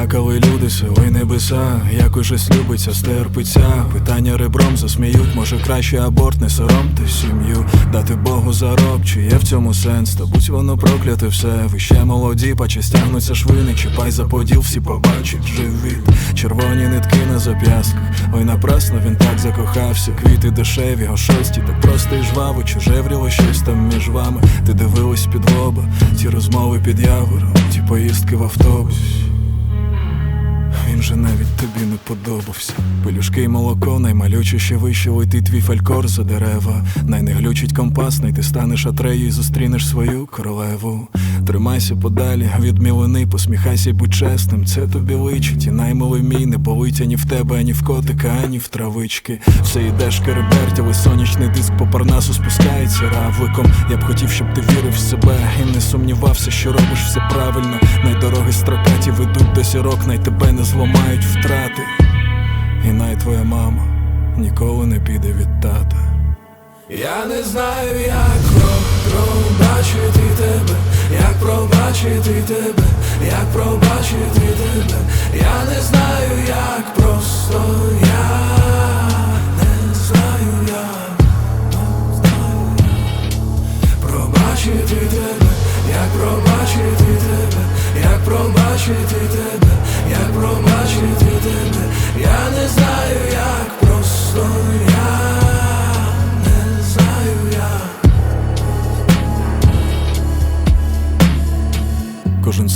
Лялякали люди, сили небеса, як уже любиться, стерпиться. Питання ребром засміють, може краще аборт, не соромте сім'ю, дати Богу зарок, чи є в цьому сенс, та будь воно прокляте все. Ви ще молоді, паче стягнуться швини, чіпай за поділ, всі побачать живіт. Червоні нитки на зап'ястках. Ой, напрасно він так закохався. Квіти дешеві, о шості, так просто і жваво, чи жевріло щось там між вами. Ти дивилась під лоба, ті розмови під явором, ті поїздки в автобусі. Він же навіть тобі не подобався. Пелюшки й молоко, наймалючіше ще вище летить твій фалькор за дерева. Най не глючить компас, най ти станеш атрею і зустрінеш свою королеву. Тримайся подалі від мілини, посміхайся будь чесним. Це тобі личить, і наймилий мій не болить ані в тебе, ані в котика, ані в травички. Все йдеш кереберть, але сонячний диск по парнасу спускається равликом. Я б хотів, щоб ти вірив в себе і не сумнівався, що робиш все правильно. Найдороги строкаті ведуть до зірок, най тебе не зламають втрати. І най твоя мама ніколи не піде від тата. Я не знаю, як як пробачити тебе, як пробачити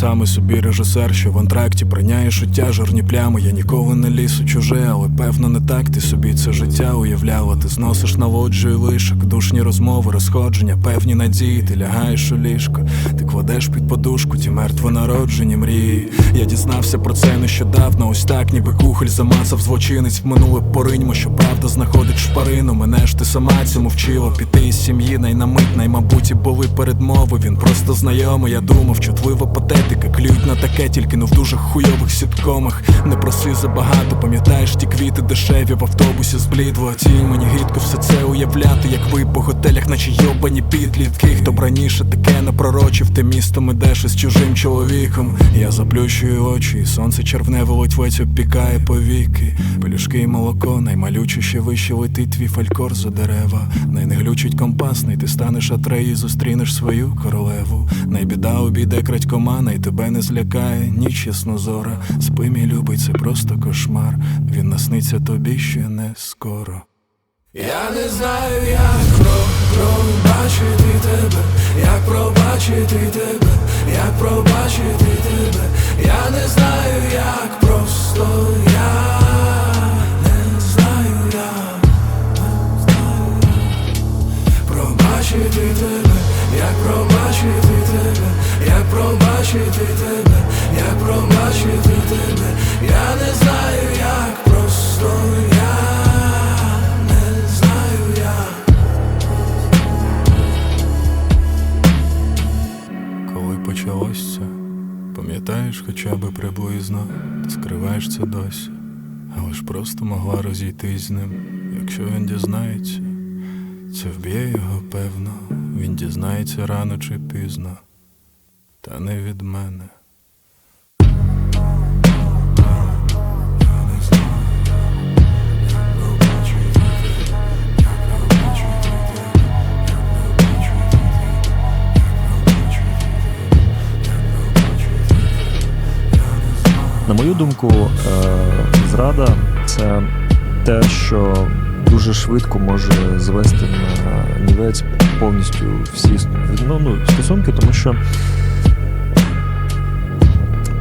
Саме собі режисер, що в антракті броняє шуття, жирні плями. Я ніколи не ліз у чуже, але певно не так ти собі це життя уявляла. Ти зносиш на лоджію лишок, душні розмови, розходження, певні надії, ти лягаєш у ліжко, ти кладеш під подушку, ті мертвонароджені мрії. Я дізнався про це нещодавно, ось так, ніби кухоль замацав злочинець в минуле пориньмо, що правда знаходить шпарину. Мене ж ти сама цьому вчила піти із сім'ї, най на мить, мабуть, і були передмови. Він просто знайомий, я думав, чутлива патетика, клюють на таке, тільки ну в дуже хуйових сіткомах. Не проси забагато, пам'ятаєш ті квіти дешеві в автобусі з блідво. Тінь мені гидко все це уявляти, як ви по готелях, наче йобані підлітки. Хто б раніше таке напророчив, ти містом ідеш із чужим чоловіком. Я заплющую очі, і сонце червне волотьвець обпікає повіки. Пелюшки і молоко, наймалюче ще вище летить твій фалькор за дерева. Най не глючить компас, най ти станеш атрею і зустрінеш свою королеву. Найбіда обійде крадькома, най тебе не злякає, ніч яснозора. Спи, мій любий, це просто кошмар. Він насниться тобі ще не скоро. Я не знаю, як про, пробачити тебе, як пробачити тебе, як пробачити пам'ятаєш хоча б приблизно, ти скриваєш це досі, але ж просто могла розійтись з ним, якщо він дізнається. Це вб'є його, певно, він дізнається рано чи пізно, та не від мене. Мою думку, е, зрада це те, що дуже швидко може звести на нівець повністю всі ну, ну, стосунки, тому що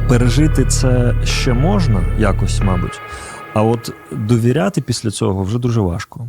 пережити це ще можна якось, мабуть, а от довіряти після цього вже дуже важко.